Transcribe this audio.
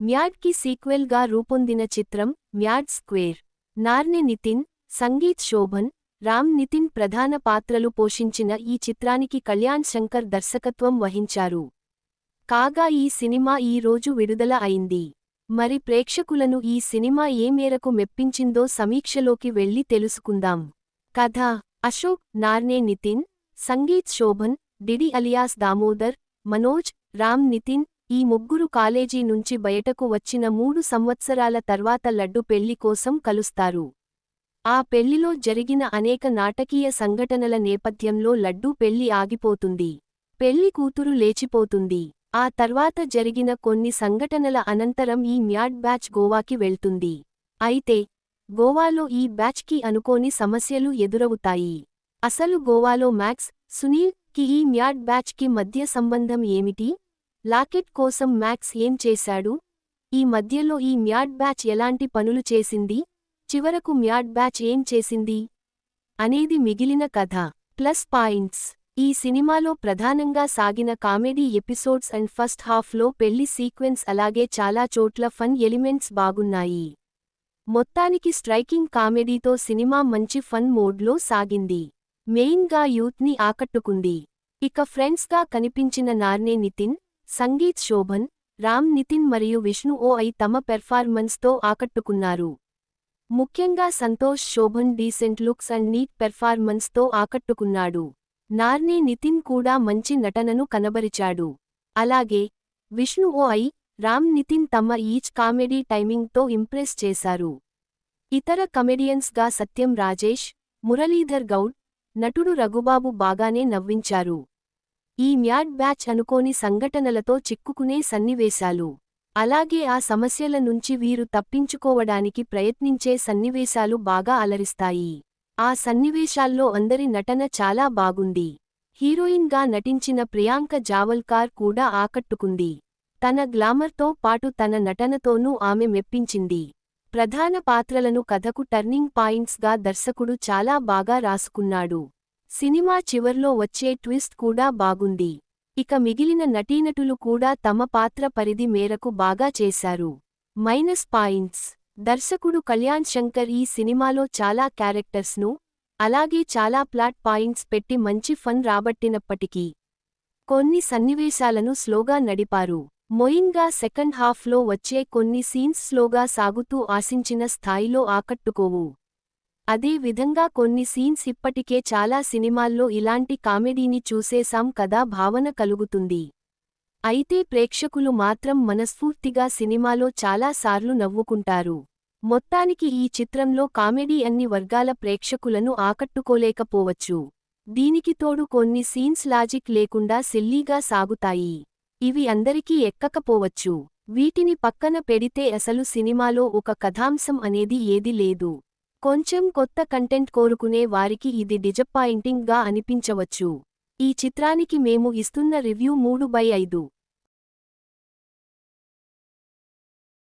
మ్యాడ్కి సీక్వెల్గా రూపొందిన చిత్రం మ్యాడ్ స్క్వేర్. నార్నె నితిన్ సంగీత్ శోభన్ రామ్ నితిన్ ప్రధాన పాత్రలు పోషించిన ఈ చిత్రానికి కళ్యాణ్ శంకర్ దర్శకత్వం వహించారు. కాగా ఈ సినిమా ఈ రోజు విడుదల అయింది. మరి ప్రేక్షకులను ఈ సినిమా ఏ మేరకు మెప్పించిందో సమీక్షలోకి వెళ్ళి తెలుసుకుందాం. కథ అశోక్ నార్నే నితిన్ సంగీత్ శోభన్ డిడి అలియాస్ దామోదర్ మనోజ్ రామ్ నితిన్ ఈ ముగ్గురు కాలేజీ నుంచి బయటకు వచ్చిన మూడు సంవత్సరాల తర్వాత లడ్డు పెళ్ళి కోసం కలుస్తారు. ఆ పెళ్ళిలో జరిగిన అనేక నాటకీయ సంఘటనల నేపథ్యంలో లడ్డూ పెళ్ళి ఆగిపోతుంది. పెళ్ళి కూతురు లేచిపోతుంది. ఆ తర్వాత జరిగిన కొన్ని సంఘటనల అనంతరం ఈ మ్యాడ్ బ్యాచ్ గోవాకి వెళ్తుంది. అయితే గోవాలో ఈ బ్యాచ్కి అనుకోని సమస్యలు ఎదురవుతాయి. అసలు గోవాలో మ్యాక్స్ సునీల్కి ఈ మ్యాడ్ బ్యాచ్కి మధ్య సంబంధం ఏమిటి? లాకెట్ కోసం మ్యాక్స్ ఏం చేశాడు? ఈ మధ్యలో ఈ మ్యాడ్ బ్యాచ్ ఎలాంటి పనులు చేసింది? చివరకు మ్యాడ్ బ్యాచ్ ఏం చేసింది? అనేది మిగిలిన కథ. Plus points. ఈ సినిమాలో ప్రధానంగా సాగిన కామెడీ ఎపిసోడ్స్ అండ్ ఫస్ట్ హాఫ్లో పెళ్ళి సీక్వెన్స్ అలాగే చాలా చోట్ల ఫన్ ఎలిమెంట్స్ బాగున్నాయి. మొత్తానికి స్ట్రైకింగ్ కామెడీతో సినిమా మంచి ఫన్ మోడ్లో సాగింది. మెయిన్గా యూత్ని ఆకట్టుకుంది. ఇక ఫ్రెండ్స్గా కనిపించిన నార్నే నితిన్ సంగీత్ శోభన్ రామ్ నితిన్ మరియు విష్ణు ఓ ఐ తమ పెర్ఫార్మెన్స్తో ఆకట్టుకున్నారు. ముఖ్యంగా Santosh Shobhan decent looks and neat పెర్ఫార్మెన్స్తో ఆకట్టుకున్నాడు. నార్నే నితిన్ కూడా మంచి నటనను కనబరిచాడు. అలాగే విష్ణు ఓ ఐ రామ్ నితిన్ తమ ఈచ్ కామెడీ టైమింగ్తో ఇంప్రెస్ చేశారు. ఇతర కమెడియన్స్గా సత్యం రాజేష్ మురళీధర్ గౌడ్ నటుడు రఘుబాబు బాగానే నవ్వించారు. ఈ మ్యాడ్ బ్యాచ్ అనుకోని సంఘటనలతో చిక్కుకునే సన్నివేశాలు. అలాగే ఆ సమస్యల నుంచి వీరు తప్పించుకోవడానికి ప్రయత్నించే సన్నివేశాలు బాగా అలరిస్తాయి. ఆ సన్నివేశాల్లో అందరి నటన చాలా బాగుంది. హీరోయిన్గా నటించిన ప్రియాంక జావల్కార్ కూడా ఆకట్టుకుంది. తన గ్లామర్తో పాటు తన నటనతోనూ ఆమె మెప్పించింది. ప్రధాన పాత్రలను కథకు టర్నింగ్ పాయింట్స్గా దర్శకుడు చాలా బాగా రాసుకున్నాడు. సినిమా చివర్లో వచ్చే ట్విస్ట్ కూడా బాగుంది. ఇక మిగిలిన నటీనటులు కూడా తమ పాత్ర పరిధి మేరకు బాగా చేశారు. Minus points. దర్శకుడు కళ్యాణ్ శంకర్ ఈ సినిమాలో చాలా క్యారెక్టర్స్ను అలాగే చాలా ప్లాట్ పాయింట్స్ పెట్టి మంచి ఫన్ రాబట్టినప్పటికీ కొన్ని సన్నివేశాలను స్లోగా నడిపారు. మొయిన్గా సెకండ్ హాఫ్లో వచ్చే కొన్ని సీన్స్ స్లోగా సాగుతూ ఆశించిన స్థాయిలో ఆకట్టుకోవు. అదే విధంగా కొన్ని సీన్స్ ఇప్పటికే చాలా సినిమాల్లో ఇలాంటి కామెడీని చూసేశాం కదా భావన కలుగుతుంది. అయితే ప్రేక్షకులు మాత్రం మనస్ఫూర్తిగా సినిమాలో చాలా సార్లు నవ్వుకుంటారు. మొత్తానికి ఈ చిత్రంలో కామెడీ అన్ని వర్గాల ప్రేక్షకులను ఆకట్టుకోలేకపోవచ్చు. దీనికి తోడు కొన్ని సీన్స్ లాజిక్ లేకుండా సిల్లీగా సాగుతాయి. ఇవి అందరికీ ఎక్కకపోవచ్చు. వీటిని పక్కన పెడితే అసలు సినిమాలో ఒక కథాంశం అనేది ఏది లేదు. కొంచెం కొత్త కంటెంట్ కోరుకునే వారికి ఇది డిజప్పాయింటింగ్గా అనిపించవచ్చు. ఈ చిత్రానికి మేము ఇస్తున్న రివ్యూ మూడు బై ఐదు.